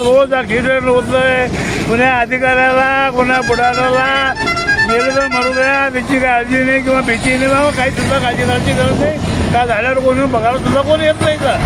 रोज accident होतोय कुण्या अधिकाऱ्याला कुण्या पुढाऱ्याला. गेलं तर मरू द्या. त्याची काळजी नाही किंवा भीती नाही. बाबा काही सुद्धा काळजी करायची गरज नाही. का झाल्यावर कोणी बघायला सुद्धा कोणी येत नाही का?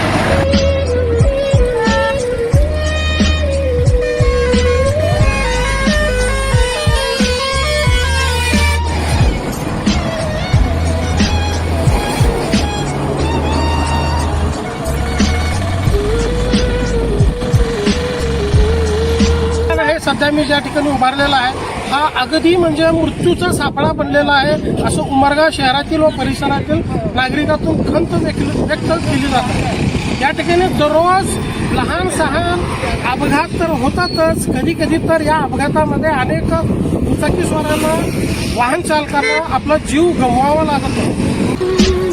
सध्या मी ज्या ठिकाणी उभारलेला आहे हा अगदी म्हणजे मृत्यूचा सापळा बनलेला आहे असं उमरगा शहरातील व परिसरातील नागरिकातून खंत व्यक्त केली जाते. या ठिकाणी दररोज लहान सहान अपघात तर होतातच. कधी कधी तर या अपघातामध्ये अनेक दुचाकीस्वारांना वाहन चालकांना आपला जीव गमवावा लागतो.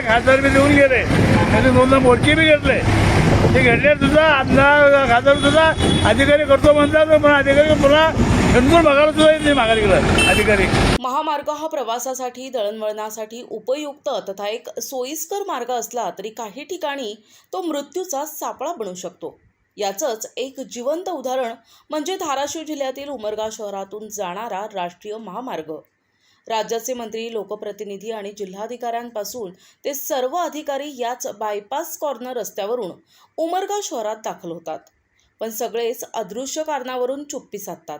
गेले खासदार बी देऊन गेले. त्यांनी दोनदा मोर्चे बी घेतले. ते घेतले सुद्धा आमदार खासदार सुद्धा अधिकारी करतो म्हणतात पण अधिकारी पुन्हा हिंदून बघायला सुद्धा येत नाही माघारी अधिकारी. महामार्ग हा प्रवासासाठी दळणवळणासाठी उपयुक्त तथा एक सोयीस्कर मार्ग असला तरी काही ठिकाणी तो मृत्यूचा सापळा बनू शकतो. याचंच एक जिवंत उदाहरण म्हणजे धाराशिव जिल्ह्यातील उमरगा शहरातून जाणारा राष्ट्रीय महामार्ग. राज्याचे मंत्री लोकप्रतिनिधी आणि जिल्हाधिकाऱ्यांपासून ते सर्व अधिकारी याच बायपास कॉर्नर रस्त्यावरून उमरगा शहरात दाखल होतात. पण सगळेच अदृश्य कारणावरून चुप्पी साधतात.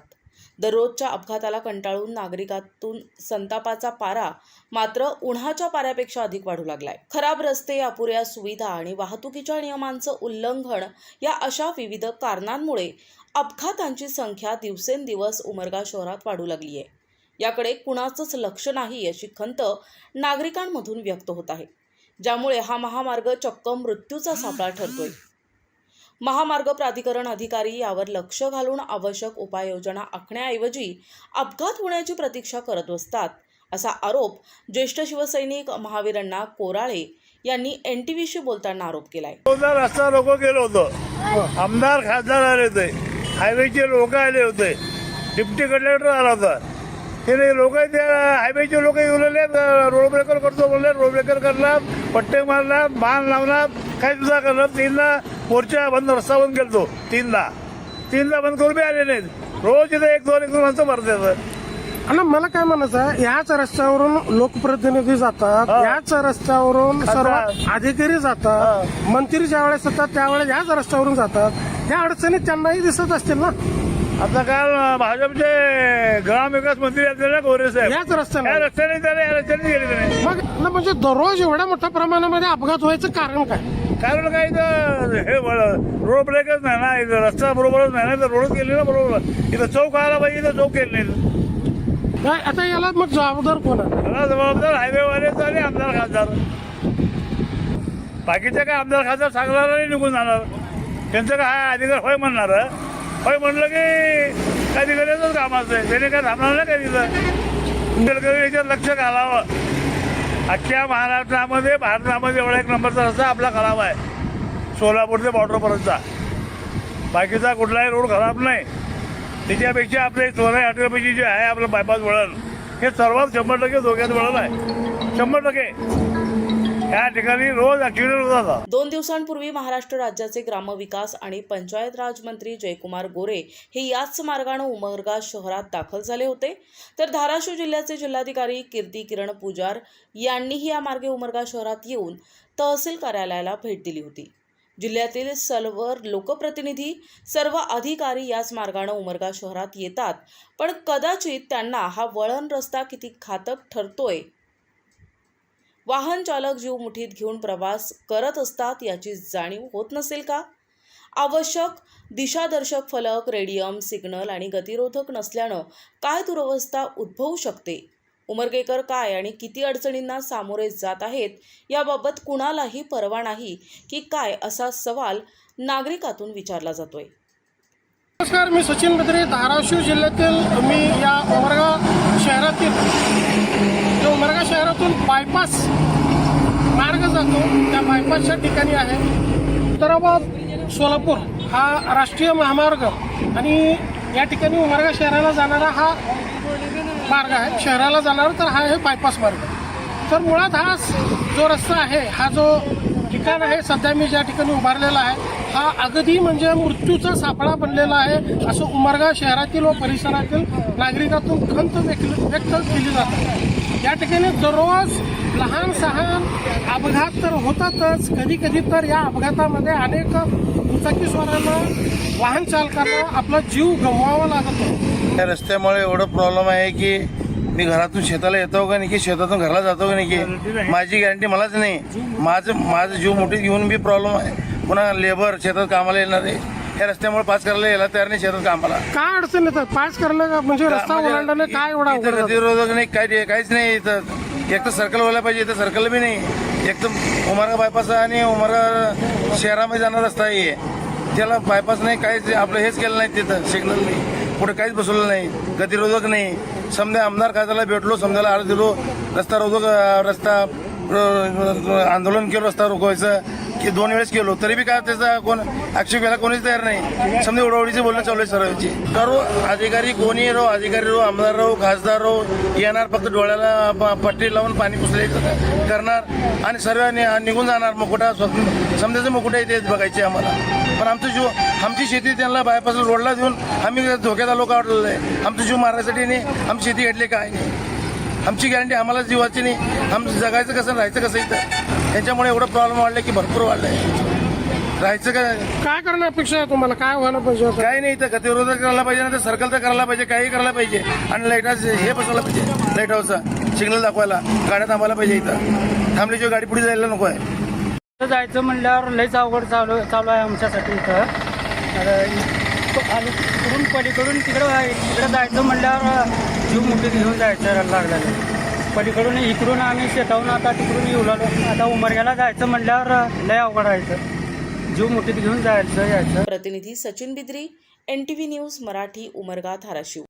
दररोजच्या अपघाताला कंटाळून नागरिकातून संतापाचा पारा मात्र उन्हाच्या पाऱ्यापेक्षा अधिक वाढू लागलाय. खराब रस्ते अपुऱ्या सुविधा आणि वाहतुकीच्या नियमांचं उल्लंघन या अशा विविध कारणांमुळे अपघातांची संख्या दिवसेंदिवस उमरगा शहरात वाढू लागली आहे याकडे कुणाचंच लक्ष नाही अशी खंत नागरिकांमधून व्यक्त होत आहे. ज्यामुळे हा महामार्ग चक्क मृत्यूचा सापळा ठरतोय. महामार्ग प्राधिकरण अधिकारी यावर लक्ष घालून आवश्यक उपाययोजना आखण्याऐवजी अपघात होण्याची प्रतीक्षा करत असतात असा आरोप ज्येष्ठ शिवसैनिक महावीरण्णा कोराळे यांनी एन टी व्हीशी बोलताना आरोप केलाय. रस्ता लोक गेलो होतो. आमदार खासदार आले होते. हायवेचे लोक आले होते. डिप्टी कलेक्टर आला होता. ते लोक त्या हायवेचे लोक आले रोड ब्रेकर करतो बोलले रोड ब्रेकर करला पट्टे मारला बाण लावला काही सुद्धा करलं. तीनदा मोर्चा बंद रस्ता बंद केलतो तीनदा. तीनदा बंद करून बी आले नाहीत. रोज इथे एक दोन एक दोन माणसं भरतात आणि मला काय म्हणायचं आहे याच रस्त्यावरून लोकप्रतिनिधी जातात हा. याच रस्त्यावरून सर्व. अधिकारी जातात मंत्री ज्या वेळेस येतात त्यावेळेस याच रस्त्यावरून जातात. या अडचणी त्यांनाही दिसत असतील ना? आता काल भाजपचे ग्रामविकास मंत्री आले ना गोरे साहेब. याच रस्त्याने या रस्त्याने त्याने या रस्त्याने गेले नाही मग ना म्हणजे दररोज एवढ्या मोठ्या प्रमाणामध्ये अपघात व्हायचं कारण काय? कारण काय इथं हे रोड ब्रेकच नाही ना इथं रस्ता बरोबरच नाही ना तर रोडच केले ना बरोबर. इथं चौक आला पाहिजे इथं चौक केले नाही. काय आता याला मग जबाबदार कोण आहे? मला जबाबदार हायवेवालेच आणि आमदार खासदार. बाकीचे काय आमदार खासदार सांगणार नाही निघून जाणार. त्यांचं काय अधिकार होय म्हणणार होय म्हणलं की काही तिकडे कामाचं. आहे त्याने काय थांबणार नाही काय तिथं गडकरी याच्यात लक्ष घालावं. अख्ख्या महाराष्ट्रामध्ये भारतामध्ये एवढा एक नंबरचा रस्ता आपला खराब आहे. सोलापूर ते बॉर्डरपर्यंतचा बाकीचा कुठलाही रोड खराब नाही. त्याच्यापेक्षा आपले सोळा अठरापैकी जे आहे आपलं बायपास वळण हे सर्वात शंभर टक्के धोक्यात वळण आहे. शंभर टक्के. या ठिकाणी रोज ऍक्सिडेंट होतात दोन दिवसांपूर्वी महाराष्ट्र राज्याचे ग्रामविकास आणि पंचायत राज मंत्री जयकुमार गोरे हे याच मार्गानं उमरगा शहरात दाखल झाले होते. तर धाराशिव जिल्ह्याचे जिल्हाधिकारी कीर्ती किरण पुजार यांनीही या मार्गे उमरगा शहरात येऊन तहसील कार्यालयाला भेट दिली होती. जिल्ह्यातील सर्व लोकप्रतिनिधी सर्व अधिकारी याच मार्गानं उमरगा शहरात येतात. पण कदाचित त्यांना हा वळण रस्ता किती घातक ठरतोय वाहन चालक जीव मुठीत घेऊन प्रवास करत असतात याची जाणीव होत नसेल का? आवश्यक दिशादर्शक फलक रेडियम सिग्नल आणि गतिरोधक नसल्यानं काय दुरवस्था उद्भवू शकते? उमरगेकर काय आणि किती अडचणींना सामोरे जात आहेत याबाबत कुणालाही परवा नाही की काय असा सवाल नागरिकातून विचारला जातोय. नमस्कार मी सचिन बद्रे धाराशिव जिल्ह्यातील मी या उमरगा शहरातील शहरातून बायपास मार्ग जातो त्या बायपासच्या ठिकाणी आहे. उत्तराबाद सोलापूर हा राष्ट्रीय महामार्ग आणि या ठिकाणी उमरगा शहराला जाणारा हा मार्ग आहे. शहराला जाणारा तर हा आहे बायपास मार्ग. तर मुळात हा जो रस्ता आहे हा जो ठिकाण आहे सध्या मी ज्या ठिकाणी उभारलेला आहे हा अगदी म्हणजे मृत्यूचा सापळा बनलेला आहे असं उमरगा शहरातील व परिसरातील नागरिकातून खंत व्यक्त केली जाते. या ठिकाणी दररोज लहान सहान अपघात तर होतातच कधी कधी तर या अपघातामध्ये अनेक दुचाकीस्वारांना वाहन चालकांना आपला जीव गमवावा लागतो. या रस्त्यामुळे एवढं प्रॉब्लेम आहे की मी घरातून शेताला येतो का नाही की शेतातून घराला जातो का नाही की माझी गॅरंटी मलाच नाही. माझं माझं जीव मोठी घेऊन बी प्रॉब्लेम आहे. पुन्हा लेबर शेतात कामाला येणार आहे. या रस्त्यामुळे पास करायला यायला तयार नाही शेतात कामाला. काय अडचण येतात? पास करणं का- म्हणजे रस्ता म्हणजे काय एवढा इथं? गतिरोधक नाही काय काहीच नाही इथं. एक तर सर्कल व्हायला पाहिजे इथं सर्कल बी नाही. एक तर उमरगा बायपास आणि उमरगा शहरामध्ये जाणार रस्ता आहे. त्याला बायपास नाही काहीच आपलं हेच केलं नाही तिथं सिग्नल नाही. पुढे काहीच बसवलं नाही. गतिरोधक नाही. समजा आमदार खासदारला भेटलो समजायला अर्ज दिलो रस्ता रोधक रस्ता आंदोलन केलं रस्ता रोखवायचं की दोन वेळेस केलो तरी बी काय त्याचा कोण आक्षेप घ्यायला कोणीच तयार नाही. समजा उडवडीचे बोलणं चालू आहे सर्वांची करो अधिकारी कोणी राहो अधिकारी राहो आमदार राहो खासदार राहो येणार फक्त डोळ्याला प- पट्टी लावून पाणी पुसले करणार. आणि सर्व निघून जाणार मुकुटा स्वतः समजायचं मुकुटा इथे बघायचे आम्हाला. पण आमचं जीव आमची शेती त्यांना बायपासून रोडला देऊन आम्ही धोक्यात आलो काढलेलं आहे आमचं जीव मारण्यासाठी नाही आमची शेती घेतली काय नाही. आमची गॅरंटी आम्हाला जीवाची नाही. आमचं जगायचं कसं राहायचं कसं इथं? त्यांच्यामुळे एवढं प्रॉब्लेम वाढलं की भरपूर वाढलंय राहायचं काय काय करणं अपेक्षा आहे तुम्हाला? काय व्हायला पाहिजे? काही नाही इथं. गतिरोधक करायला पाहिजे ना तर सर्कल तर करायला पाहिजे काही करायला पाहिजे. आणि लाईटाचं हे बसवलं पाहिजे. लाइट हाऊसचा सिग्नल दाखवायला. गाड्या थांबायला पाहिजे इथं. थांबल्याशिवाय गाडी पुढे जायला नको आहे. जायचं म्हणल्यावर लयच अवघड चालू चालू आहे आमच्यासाठी इथं. तर तिकडून पलीकडून तिकडं तिकडं जायचं म्हणल्यावर जीव मुठी घेऊन जायचं लागलेलं पलीकडून इकडून आम्ही शेताहून आता तिकडून येऊ लागलो आता उमरग्याला जायचं म्हणल्यावर लय अवघड राहायचं जीव मुठीत घेऊन जायचं यायचं. प्रतिनिधी Sachin Bidri N T V news Marathi Umarga Dharashiv.